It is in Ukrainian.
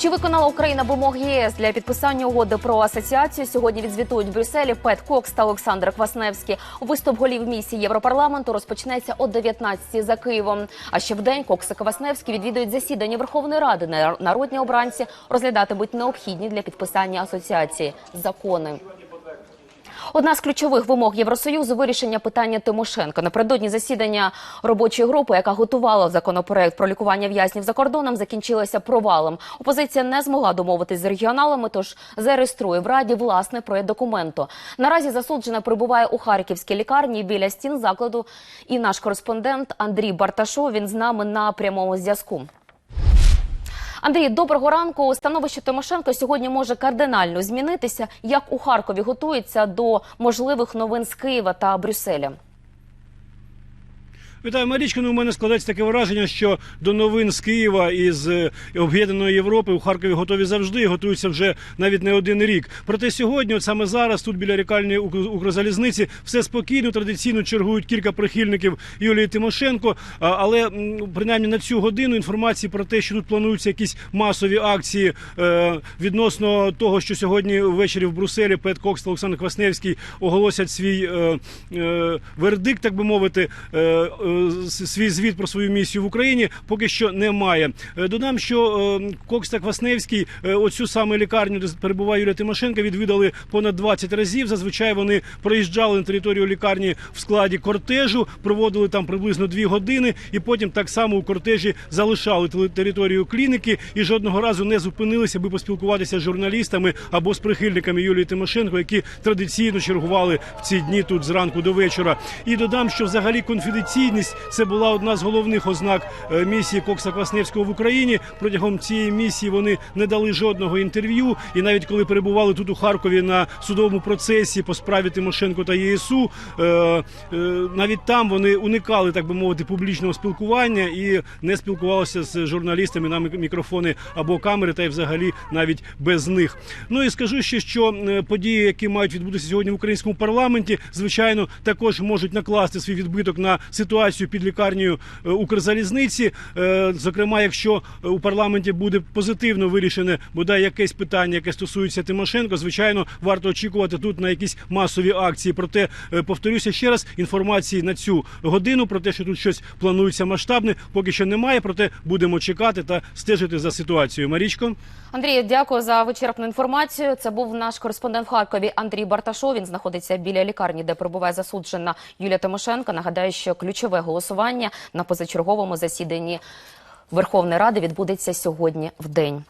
Чи виконала Україна вимог єС для підписання угоди про асоціацію? Сьогодні відзвітують в Брюсселі Пет Кокс та Олександр Квасневський. Виступ голів місії Європарламенту розпочнеться о 19 за Києвом. А ще в день Кокс і Квасневський відвідують засідання Верховної Ради. Нар- Народні обранці розглядатимуть необхідні для підписання асоціації закони. Одна з ключових вимог Євросоюзу вирішення питання Тимошенко. Напередодні засідання робочої групи, яка готувала законопроект про лікування в'язнів за кордоном, закінчилася провалом. Опозиція не змогла домовитись з регіоналами, тож зареєструє в раді власний проєкт документу. Наразі засуджена перебуває у харківській лікарні біля стін закладу. І наш кореспондент Андрій Барташов. Він з нами на прямому зв'язку. Андрій, доброго ранку. Становище Тимошенко сьогодні може кардинально змінитися. Як у Харкові готується до можливих новин з Києва та Брюсселя? Вітаю, Марічка. Ну, у мене складається таке враження, що до новин з Києва і з е, об'єднаної Європи у Харкові готові завжди, готуються вже навіть не один рік. Проте сьогодні, от саме зараз, тут біля лікальні Укрзалізниці, все спокійно, традиційно чергують кілька прихильників Юлії Тимошенко. Але принаймні на цю годину інформації про те, що тут плануються якісь масові акції е, відносно того, що сьогодні ввечері в Брюсселі Пет Кокс та Олександр Квасневський оголосять свій е, вердикт, так би мовити. Е, свій звіт про свою місію в Україні поки що немає. Е, Додам, що е, Кокс та Квасневський оцю саме лікарню, де перебуває Юлія Тимошенко, відвідали понад 20 разів. Зазвичай вони проїжджали на територію лікарні в складі кортежу, проводили там приблизно дві години, і потім так само у кортежі залишали територію клініки і жодного разу не зупинилися, аби поспілкуватися з журналістами або з прихильниками Юлії Тимошенко, які традиційно чергували в ці дні тут зранку до вечора. І додам, що взагалі конфіденційність це була одна з головних ознак е, місії Кокса Квасневського в Україні. Протягом цієї місії вони не дали жодного інтерв'ю. І навіть коли перебували тут у Харкові на судовому процесі по справі Тимошенко та ЄСУ, е, е, навіть там вони уникали, так би мовити, публічного спілкування і не спілкувалися з журналістами на мікрофони або камери, та й взагалі навіть без них. Ну і скажу ще, що події, які мають відбутися сьогодні в українському парламенті, звичайно, також можуть накласти свій відбиток на ситуацію під лікарнею е, Укрзалізниці. Е, Зокрема, якщо е, у парламенті буде позитивно вирішене бодай якесь питання, яке стосується Тимошенко, звичайно, варто очікувати тут на якісь масові акції. Проте повторюся ще раз, інформації на цю годину про те, що тут щось планується масштабне, поки що немає. Проте будемо чекати та стежити за ситуацією. Марічко. Андрій, дякую за вичерпну інформацію. Це був наш кореспондент в Харкові Андрій Барташов. Він знаходиться біля лікарні, де перебуває засуджена Юлія Тимошенко. Нагадаю, що ключове голосування на позачерговому засіданні Верховної Ради відбудеться сьогодні в день.